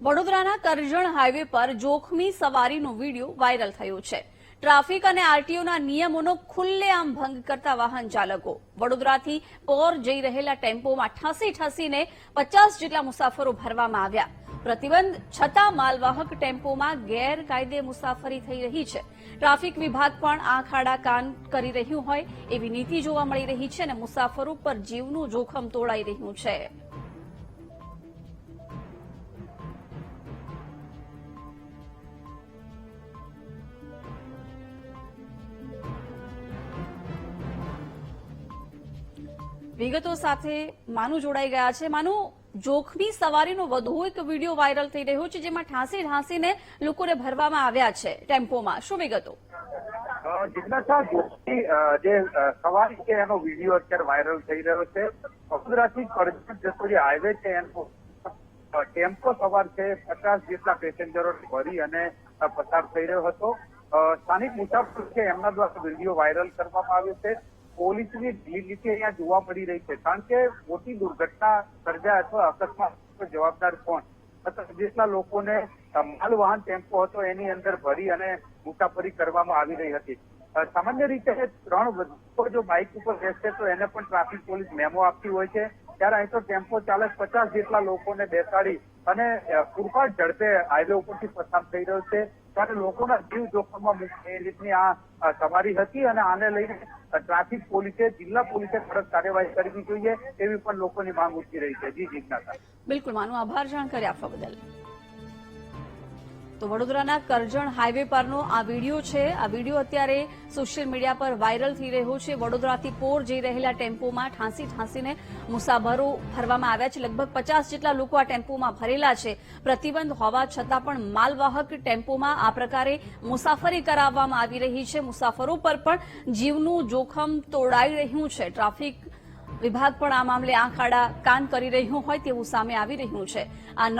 વડોદરાના કરજણ હાઈવે પર જોખમી સવારીનો વીડિયો વાયરલ થયો છે. ટ્રાફિક અને આરટીઓના નિયમોનો ખુલ્લેઆમ ભંગ કરતા વાહન ચાલકો. વડોદરાથી પોર જઈ રહેલા ટેમ્પોમાં ઠાંસી ઠાંસીને પચાસ જેટલા મુસાફરો ભરવામાં આવ્યા. પ્રતિબંધ છતાં માલવાહક ટેમ્પોમાં ગેરકાયદે મુસાફરી થઈ રહી છે. ટ્રાફિક વિભાગ પણ આંખ આડા કાન કરી રહ્યું હોય એવી નીતિ જોવા મળી રહી છે અને મુસાફરો પર જીવનું જોખમ તોડાઈ રહ્યું છે. વિગતો સાથે માનુ જોડાઈ ગયા છે. માનુ, જોખમી સવારીનો વધુ એક વીડિયો વાયરલ થઈ રહ્યો છે, જેમાં ઠાંસી ઠાંસીને લોકોને ભરવામાં આવ્યા છે ટેમ્પોમાં. શું વિગતો? જે સવારી છે, એનો વીડિયો અત્યારે વાયરલ થઈ રહ્યો છે. વડોદરાથી કરજણ જતો જે હાઈવે છે, એનો ટેમ્પો સવાર છે, પચાસ જેટલા પેસેન્જરો ભરી અને પસાર થઈ રહ્યો હતો. સ્થાનિક મુસાફર છે, એમના દ્વારા વીડિયો વાયરલ કરવામાં આવ્યો છે. પોલીસની ઢીલીથી અહીંયા જોવા મળી રહી છે. કારણ કે મોટી દુર્ઘટના સર્જાય અથવા અકસ્માત જવાબદાર કોણ? જેટલા લોકોને માલ વાહન ટેમ્પો હતો એની અંદર ભરી અને મુસાફરી કરવામાં આવી રહી હતી. સામાન્ય રીતે ત્રણ વધુ જો બાઇક ઉપર બેસશે તો એને પણ ટ્રાફિક પોલીસ મેમો આપતી હોય છે. ત્યારે અહીં તો ટેમ્પો ચાલક પચાસ જેટલા લોકોને બેસાડી અને પૂરપાટ ઝડપે હાઈવે ઉપરથી પસાર થઈ રહ્યો છે. ત્યારે લોકોના જીવ જોખમમાં એ રીતની આ સવારી હતી અને આને લઈને ટ્રાફિક પોલીસે, જિલ્લા પોલીસે કડક કાર્યવાહી કરવી જોઈએ એવી પણ લોકોની માંગ ઉઠી રહી છે. જી જિજ્ઞાસા બિલકુલ, માનું આભાર જાણકારી આપવા બદલ. તો વડોદરાના કરજણ હાઈવે પરનો આ વીડિયો છે. આ વીડિયો અત્યારે સોશિયલ મીડિયા પર વાયરલ થઈ રહ્યો છે. વડોદરાથી પોર જઈ રહેલા ટેમ્પોમાં ઠાંસી ઠાંસીને મુસાફરો ભરવામાં આવ્યા છે. લગભગ પચાસ જેટલા લોકો આ ટેમ્પોમાં ભરેલા છે. પ્રતિબંધ હોવા છતાં પણ માલવાહક ટેમ્પોમાં આ પ્રકારે મુસાફરી કરાવવામાં આવી રહી છે. મુસાફરો પર પણ જીવનું જોખમ તોડાઈ રહ્યું છે. ટ્રાફિક વિભાગ પણ આ મામલે આંખ આડા કાન કરી રહ્યું હોય તેવું સામે આવી રહ્યું છે. આ ન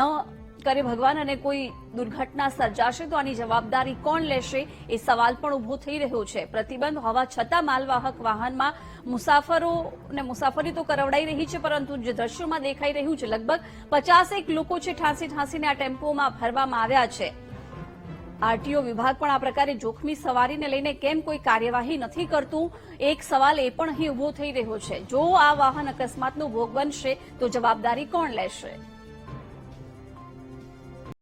કરે ભગવાન અને કોઈ દુર્ઘટના સર્જાશે તો આની જવાબદારી કોણ લેશે એ સવાલ પણ ઊભો થઈ રહ્યો છે. પ્રતિબંધ હોવા છતાં માલવાહક વાહનમાં મુસાફરોને મુસાફરી તો કરવડાઈ રહી છે, પરંતુ જે દ્રશ્યોમાં દેખાઈ રહ્યું છે, લગભગ પચાસેક લોકો છે, ઠાંસી ઠાંસીને આ ટેમ્પોમાં ભરવામાં આવ્યા છે. આરટીઓ વિભાગ પણ આ પ્રકારે જોખમી સવારીને લઈને કેમ કોઈ કાર્યવાહી નથી કરતું, એક સવાલ એ પણ અહીં ઊભો થઈ રહ્યો છે. જો આ વાહન અકસ્માતનો ભોગ બનશે, તો જવાબદારી કોણ લેશે?